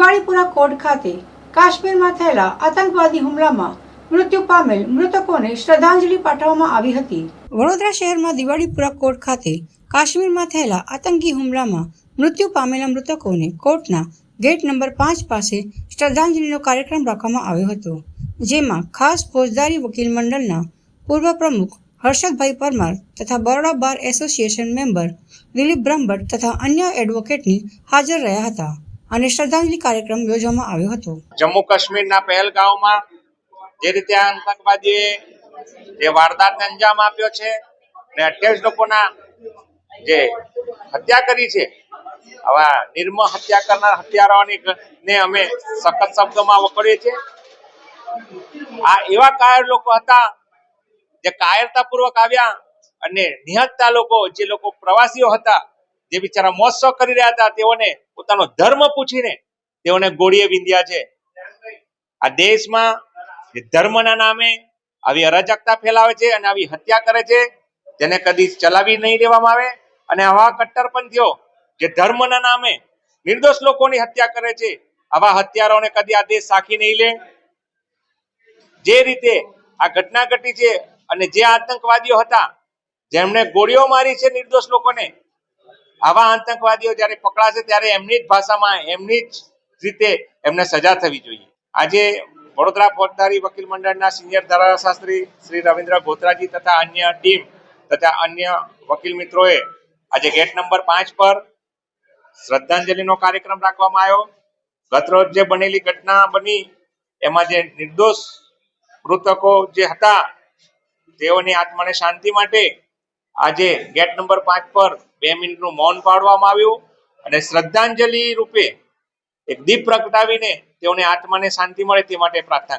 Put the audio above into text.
Diwalipura court ખાતે કાશ્મીરમાં થયેલા આતંકવાદી હુમલામાં મૃત્યુ પામેલ મૃતકોને શ્રદ્ધાંજલિ પાઠવવામાં આવી હતી. વડોદરા શહેરમાં દિવાળીપુરા કોર્ટ ખાતે કાશ્મીરમાં થયેલા આતંકી હુમલામાં મૃત્યુ પામેલા મૃતકોને કોર્ટના ગેટ નંબર પાંચ પાસે શ્રદ્ધાંજલિનો કાર્યક્રમ રાખવામાં આવ્યો હતો, જેમાં ખાસ ફોજદારી વકીલ મંડળના પૂર્વ પ્રમુખ હર્ષદભાઈ પરમાર તથા Baroda bar association member Dilip Brahmbhatt તથા અન્ય એડવોકેટની હાજર રહ્યા હતા. અને શ્રદ્ધાંજલિ કાર્યક્રમ યોજવામાં આવ્યો હતો. જમ્મુ કાશ્મીરના પહેલગાંવમાં જે રીતે આતંકવાદીએ જે વારદાતને અંજામ આપ્યો છે અને અઠ્યાવીસ લોકોના જે હત્યા કરી છે, આવા નિર્મ હત્યા કરનાર હત્યારાઓની ને અમે સખત શબ્દોમાં વખોડીએ છીએ. આ એવા કાયર લોકો હતા, જે કાયરતાપૂર્વક આવ્યા અને નિહતતા લોકો, જે લોકો પ્રવાસીઓ હતા, જે બિચારા મોજ કરી રહ્યા હતા, તેઓને પોતાનો ધર્મ પૂછીને તેઓને ગોળીએ વિંધ્યા છે. આ દેશમાં ધર્મના નામે આવી અરાજકતા ફેલાવે છે અને આવી હત્યા કરે છે, તેને કદી ચલાવી નહીં દેવામાં આવે. અને આવા કટ્ટરપંથીઓ જે ધર્મના નામે નિર્દોષ લોકોની હત્યા કરે છે, આવા હત્યારાઓને કદી આ દેશ સાખી નહીં લે. જે રીતે આ ઘટના ઘટી છે અને જે આતંકવાદીઓ હતા, જેમણે ગોળીઓ મારી છે નિર્દોષ લોકોને આવા આતંકવાદીઓ જ્યારે પકડાશે ત્યારે એમની જ ભાષામાં, એમની જ રીતે એમને સજા થવી જોઈએ. આજે વડોદરા ફોજદારી વકીલ મંડળના સિનિયર ધારાશાસ્ત્રી શ્રી રવિન્દ્ર ગોત્રાજી તથા અન્ય ટીમ તથા અન્ય વકીલ મિત્રોએ આજે ગેટ નંબર પાંચ પર શ્રદ્ધાંજલિનો કાર્યક્રમ રાખવામાં આવ્યો. ગતરોજ જે બનેલી ઘટના બની, એમાં જે નિર્દોષ મૃતકો જે હતા, તેઓની આત્માને શાંતિ માટે આજે ગેટ નંબર પાંચ પર બે મિનિટનું મૌન પાડવામાં આવ્યું અને શ્રદ્ધાંજલિ રૂપે એક દીપ પ્રગટાવીને તેઓને આત્માને શાંતિ મળે તે માટે પ્રાર્થના કરવામાં